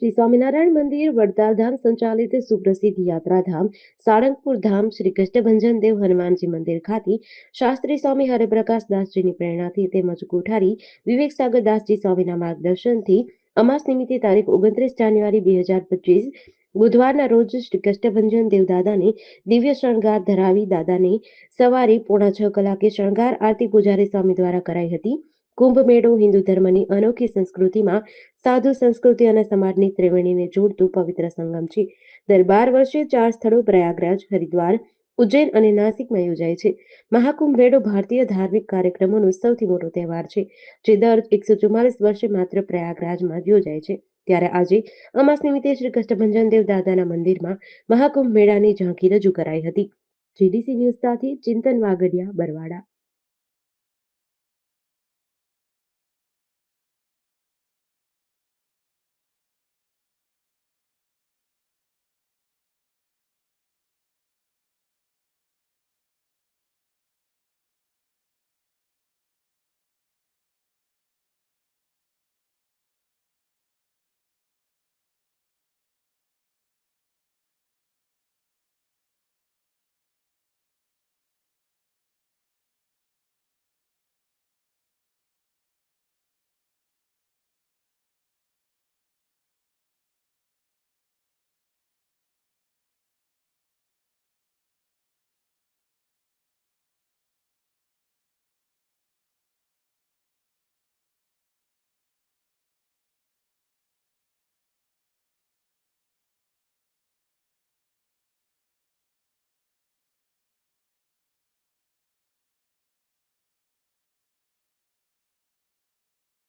શ્રી સ્વામિનારાયણ મંદિર વડતાલધામ સંચાલિત સુપ્રસિદ્ધ યાત્રાધામ, સાળંગપુર ધામ, શ્રી કૃષ્ણભંજન દેવ હનુમાનજી મંદિર ખાતે શાસ્ત્રી સ્વામી હરિપ્રકાશ દાસજીની પ્રેરણાથી તેમજ કોઠારી વિવેક સાગર દાસજી સ્વામીના માર્ગદર્શનથી અમાસ નિમિત્તે તારીખ ઓગણત્રીસ જાન્યુઆરી બે હજાર પચીસ, બુધવારના રોજ શ્રી કષ્ટભંજન દેવ દાદાને દિવ્ય શણગાર ધરાવી દાદાને સવારે પોણા છ કલાકે શણગાર, આરતી પૂજારી સ્વામી દ્વારા કરાઈ હતી. કુંભ મેળો હિન્દુ ધર્મની અનોખી સંસ્કૃતિમાં સાધુ સંસ્કૃતિ અને સમાજની ત્રિવેણીને જોડતું પવિત્ર સંગમ છે. દર બાર વર્ષે ચાર સ્થળો પ્રયાગરાજ, હરિદ્વાર, ઉજ્જૈન અને નાસિકમાં યોજાય છે. મહાકુંભ મેળો ભારતીય ધાર્મિક કાર્યક્રમોનો સૌથી મોટો તહેવાર છે, જે દર એકસો ચુમ્માલીસ વર્ષે માત્ર પ્રયાગરાજમાં યોજાય છે. ત્યારે આજે અમાસ નિમિત્તે શ્રી કષ્ટભંજન દેવ દાદાના મંદિરમાં મહાકુંભ મેળાની ઝાંખી રજૂ કરાઈ હતી. જીડીસી ન્યૂઝ સાથે ચિંતન વાગડિયા બરવાડા.